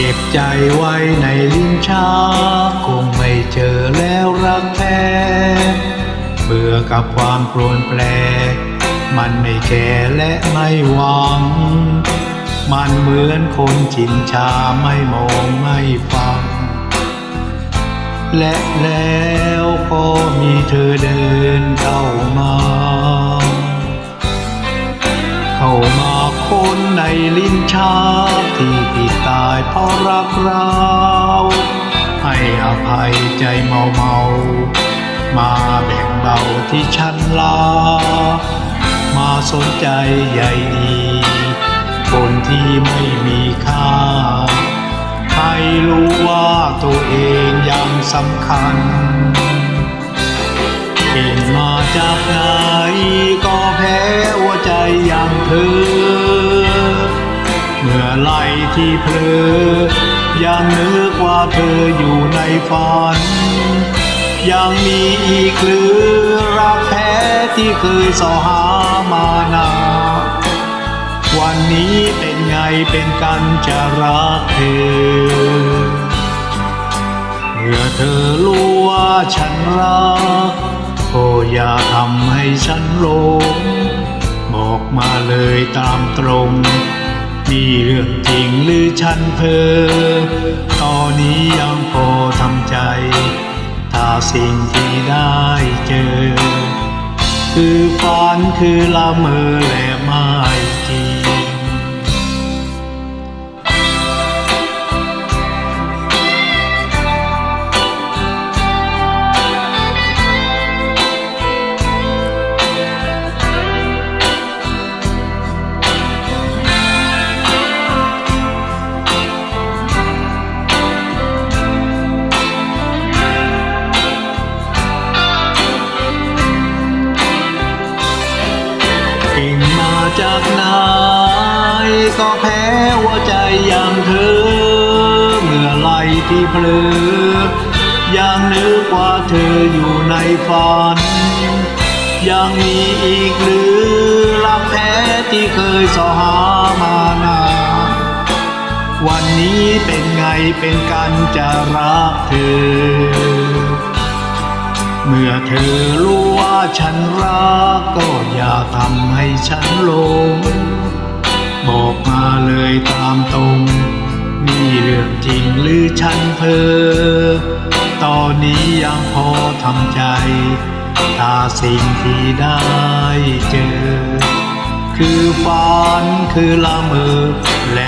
เก็บใจไว้ในลิ้นชักคงไม่เจอแล้วรักแท้เบื่อกับความโปรนแปร มันไม่แก่และไม่หวัง มันเหมือนคนชินชาไม่มองไม่ฟัง และแล้วก็มีเธอเดินเข้ามา เข้ามาคนในลิ้นชักที่ผิดตายเพราะรักเราให้อภัยใจเมาเมามาแบ่งเบาที่ฉันลา มาสนใจใหญ่ดี คนที่ไม่มีค่าให้รู้ว่าตัวเองยังสำคัญ เก่งมาจากไหนก็แพ้หัวใจอย่างเธอ เมื่อไรที่เพลอยังนึกว่าเธออยู่ในฝัน ยังมีอีกหรือรักแท้ที่เคยสอหามานาน วันนี้เป็นไงเป็นกันจะรักเธอเมื่อเธอรู้ว่าฉันรักก็อย่าทำให้ฉันหลงบอกมาเลยตามตรงนี่เรื่องจริงหรือฉันเพ้อตอนนี้ยังพอทำใจ ถ้าสิ่งที่ได้เจอ คือฝันคือละเมอและไม่จริง เก่งมาจากไหนก็แพ้หัวใจอย่างเธอ เมื่อไรที่เพลอยังนึกว่าเธออยู่ในฝัน ยังมีอีกหรือรักแท้ที่เคยสหามานานวันนี้เป็นไงเป็นกันจะรักเธอ เมื่อเธอรู้ว่าฉัน ฉันลง บอกมาเลยตามตรง นี่เรื่องจริงหรือฉันเพ้อตอนนี้ยังพอทำใจ ถ้าสิ่งที่ได้เจอ คือฝันคือละเมอและ